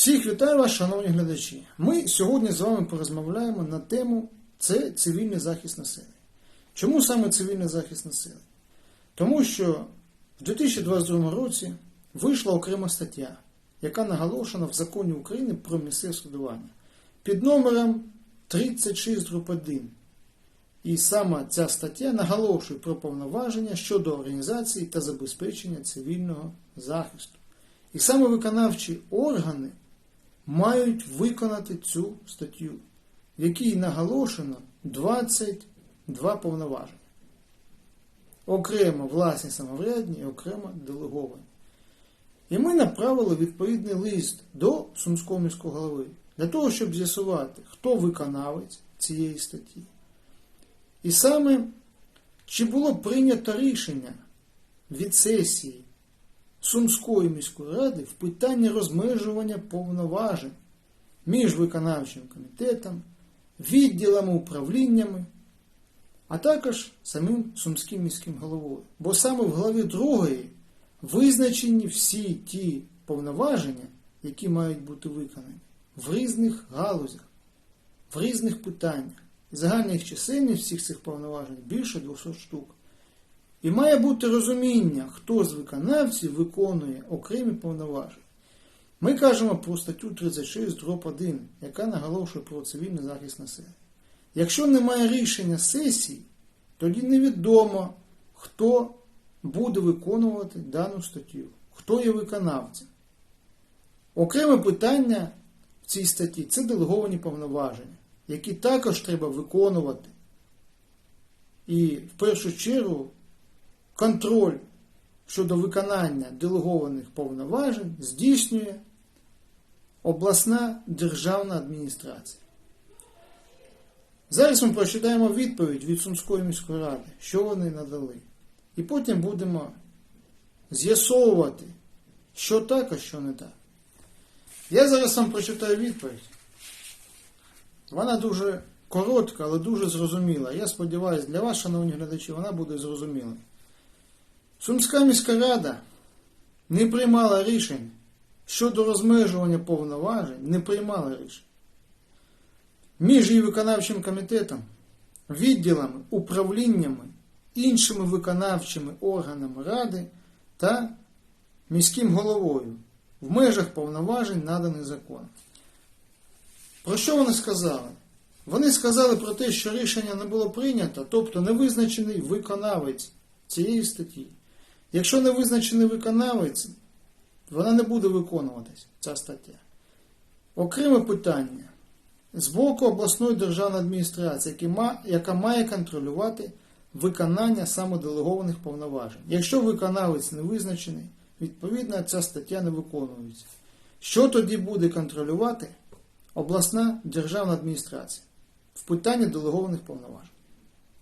Всіх вітаю вас, шановні глядачі. Ми сьогодні з вами порозмовляємо на тему це цивільний захист населення. Чому саме цивільний захист населення? Тому що в 2022 році вийшла окрема стаття, яка наголошена в законі України про місцеве судування під номером 36.1. І саме ця стаття наголошує про повноваження щодо організації та забезпечення цивільного захисту. І саме виконавчі органи мають виконати цю статтю, в якій наголошено 22 повноваження. Окремо власні самоврядні і окремо делеговані. І ми направили відповідний лист до Сумського міського голови для того, щоб з'ясувати, хто виконавець цієї статті. І саме, чи було прийнято рішення від сесії Сумської міської ради в питанні розмежування повноважень між виконавчим комітетом, відділами управліннями, а також самим Сумським міським головою. Бо саме в главі 2 визначені всі ті повноваження, які мають бути виконані в різних галузях, в різних питаннях. Їх чисельність всіх цих повноважень більше 200 штук. І має бути розуміння, хто з виконавців виконує окремі повноваження. Ми кажемо про статтю 36 дроб 1, яка наголошує про цивільний захист населення. Якщо немає рішення сесії, тоді невідомо, хто буде виконувати дану статтю, хто є виконавцем. Окреме питання в цій статті це делеговані повноваження, які також треба виконувати. І в першу чергу контроль щодо виконання делегованих повноважень здійснює обласна державна адміністрація. Зараз ми прочитаємо відповідь від Сумської міської ради, що вони надали. І потім будемо з'ясовувати, що так, а що не так. Я зараз вам прочитаю відповідь. Вона дуже коротка, але дуже зрозуміла. Я сподіваюся, для вас, шановні глядачі, вона буде зрозуміла. Сумська міська рада не приймала рішень щодо розмежування повноважень, не приймала рішень. Між її виконавчим комітетом, відділами, управліннями, іншими виконавчими органами ради та міським головою в межах повноважень, наданих законом. Про що вони сказали? Вони сказали про те, що рішення не було прийнято, тобто не визначений виконавець цієї статті. Якщо не визначений виконавець, вона не буде виконуватись, ця стаття. Окреме питання. З боку обласної державної адміністрації, яка має контролювати виконання самоделегованих повноважень. Якщо виконавець не визначений, відповідно ця стаття не виконується. Що тоді буде контролювати обласна державна адміністрація в питанні делегованих повноважень?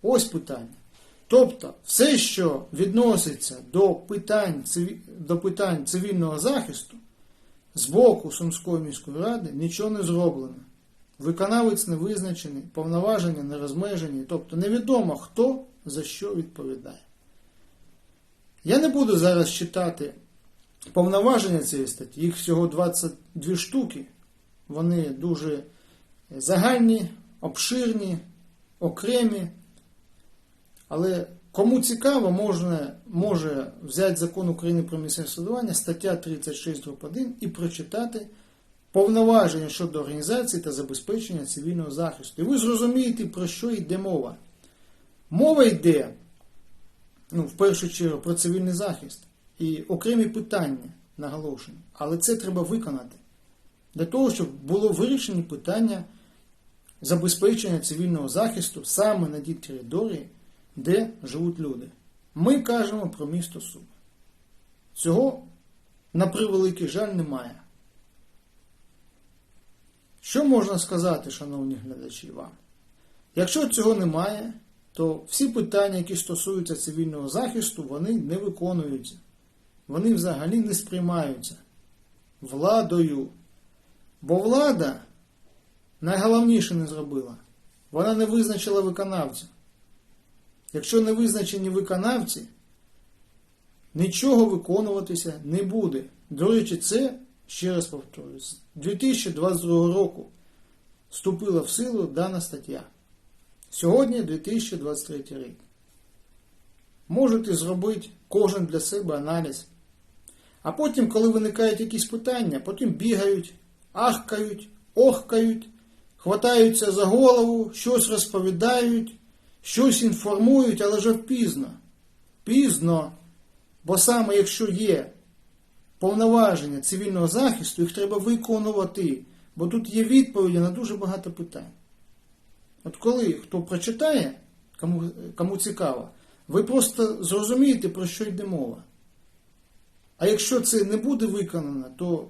Ось питання. Тобто, все, що відноситься до питань, до питань цивільного захисту, з боку Сумської міської ради нічого не зроблено. Виконавець не визначений, повноваження не розмежені, тобто невідомо, хто за що відповідає. Я не буду зараз читати повноваження цієї статті, їх всього 22 штуки. Вони дуже загальні, обширні, окремі. Але кому цікаво, можна, може взяти закон України про місцеве судування, стаття 36.1 і прочитати повноваження щодо організації та забезпечення цивільного захисту. І ви зрозумієте, про що йде мова. Мова йде, ну, в першу чергу, про цивільний захист і окремі питання наголошені. Але це треба виконати. Для того, щоб було вирішені питання забезпечення цивільного захисту саме на тій території, де живуть люди. Ми кажемо про місто Суми. Цього, на превеликий жаль, немає. Що можна сказати, шановні глядачі, вам? Якщо цього немає, то всі питання, які стосуються цивільного захисту, вони не виконуються. Вони взагалі не сприймаються владою. Бо влада найголовніше не зробила. Вона не визначила виконавців. Якщо не визначені виконавці, нічого виконуватися не буде. До речі, це ще раз повторюю, з 2022 року вступила в силу дана стаття. Сьогодні 2023 рік. Можете зробити кожен для себе аналіз. А потім, коли виникають якісь питання, потім бігають, ахкають, охкають, хватаються за голову, щось розповідають, щось інформують, але вже пізно. Пізно. Бо саме якщо є повноваження цивільного захисту, їх треба виконувати. Бо тут є відповіді на дуже багато питань. От коли хто прочитає, кому, кому цікаво, ви просто зрозумієте, про що йде мова. А якщо це не буде виконано, то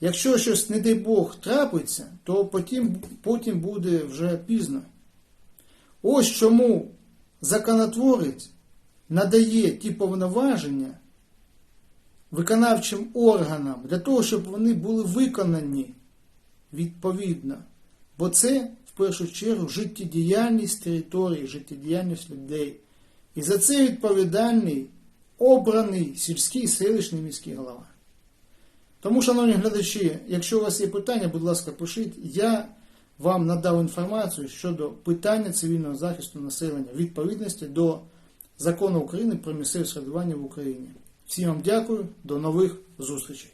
якщо щось, не дай Бог, трапиться, то потім, потім буде вже пізно. Ось чому законотворець надає ті повноваження виконавчим органам для того, щоб вони були виконані відповідно. Бо це в першу чергу життєдіяльність території, життєдіяльність людей. І за це відповідальний обраний сільський селищний міський голова. Тому, шановні глядачі, якщо у вас є питання, будь ласка, пишіть. Я вам надав інформацію щодо питання цивільного захисту населення відповідності до закону України про місцеве середування в Україні. Всім вам дякую, до нових зустрічей.